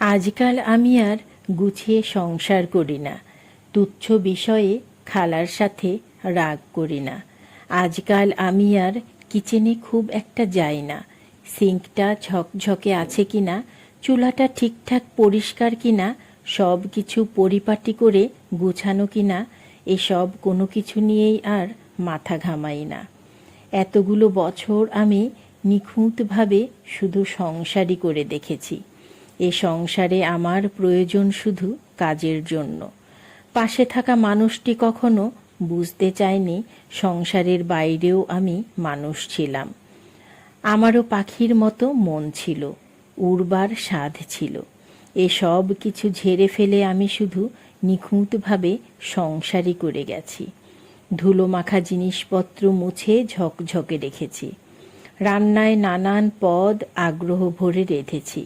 আজকাল আমি আর গুছিয়ে সংসার করি না। তুচ্ছ বিষয়ে খালার সাথে রাগ করি না। আজকাল আমি আর কিচেনে খুব একটা যাই না। সিঙ্কটা ঝকঝকে আছে কি না চুলাটা ঠিকঠাক পরিষ্কার কি না সব কিছু পরিপাটি করে গুছানো কি না এসব কোনো কিছু নিয়েই আর মাথা ঘামাই না। এতগুলো বছর আমি নিখুঁতভাবে শুধু সংসারই করে দেখেছি। এ সংসারে আমার প্রয়োজন শুধু কাজের জন্য। পাশে থাকা মানুষটি কখনো বুঝতে চায়নি সংসারের বাইরেও আমি মানুষ ছিলাম। আমারও পাখির মতো মন ছিল উড়বার স্বাদ ছিল। এসব কিছু ঝেড়ে ফেলে আমি শুধু নিখুঁতভাবে সংসারই করে গেছি। ধুলো মাখা জিনিসপত্র মুছে ঝকঝকে রেখেছি। রান্নায় নানান পদ আগ্রহ ভরে রেঁধেছি।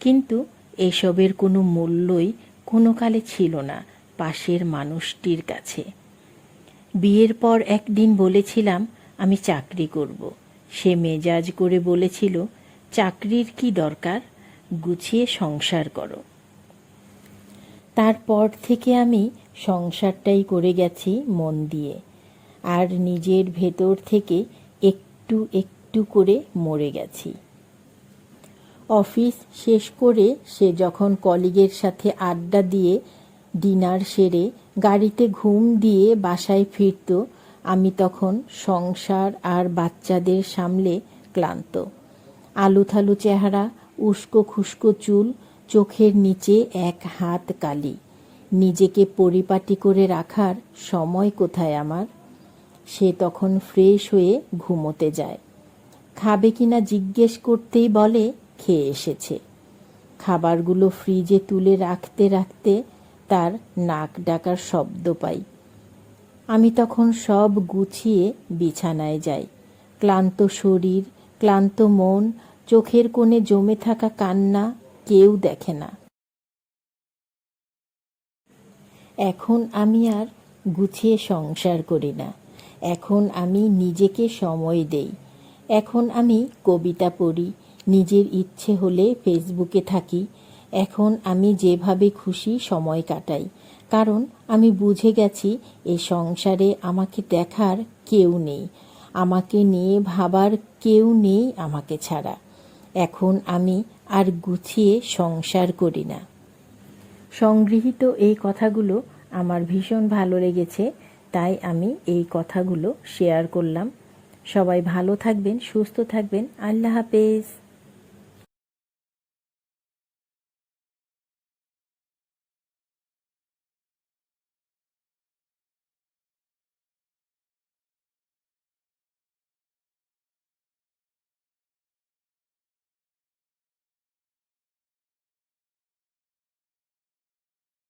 কিন্তু এসবের কোনো মূল্যই কোনো কালে ছিল না পাশের মানুষটির কাছে। বিয়ের পর একদিন বলেছিলাম, আমি চাকরি করব। সে মেজাজ করে বলেছিল, চাকরির কি দরকার? গুছিয়ে সংসার করো। তারপর থেকে আমি সংসারটাই করে গেছি মন দিয়ে, আর নিজের ভেতর থেকে একটু একটু করে মরে গেছি। অফিস শেষ করে সে যখন কলিগের সাথে আড্ডা দিয়ে ডিনার সেরে গাড়িতে ঘুম দিয়ে বাসায় ফিরত, আমি তখন সংসার আর বাচ্চাদের সামলে ক্লান্ত। আলুথালু চেহারা, উস্কো খুস্কো চুল, চোখের নিচে এক হাত কালি। নিজেকে পরিপাটি করে রাখার সময় কোথায় আমার? সে তখন ফ্রেশ হয়ে ঘুমোতে যায়। খাবে কিনা জিজ্ঞেস করতেই বলে খেয়ে এসেছে। খাবারগুলো ফ্রিজে তুলে রাখতে রাখতে তার নাক ডাকার শব্দ পাই। আমি তখন সব গুছিয়ে বিছানায় যাই। ক্লান্ত শরীর, ক্লান্ত মন, চোখের কোণে জমে থাকা কান্না কেউ দেখে না। এখন আমি আর গুছিয়ে সংসার করি না। এখন আমি নিজেকে সময় দেই। এখন আমি কবিতা পড়ি নিজের ইচ্ছে হলে ফেসবুকে থাকি। এখন আমি যেভাবে খুশি সময় কাটাই। কারণ আমি বুঝে গেছি, এ সংসারে আমাকে দেখার কেউ নেই। আমাকে নিয়ে ভাবার কেউ নেই আমাকে ছাড়া। এখন আমি আর গুছিয়ে সংসার করি না। সংগৃহীত এই কথাগুলো আমার ভীষণ ভালো লেগেছে, তাই আমি এই কথাগুলো শেয়ার করলাম। সবাই ভালো থাকবেন, সুস্থ থাকবেন। আল্লাহ হাফেজ।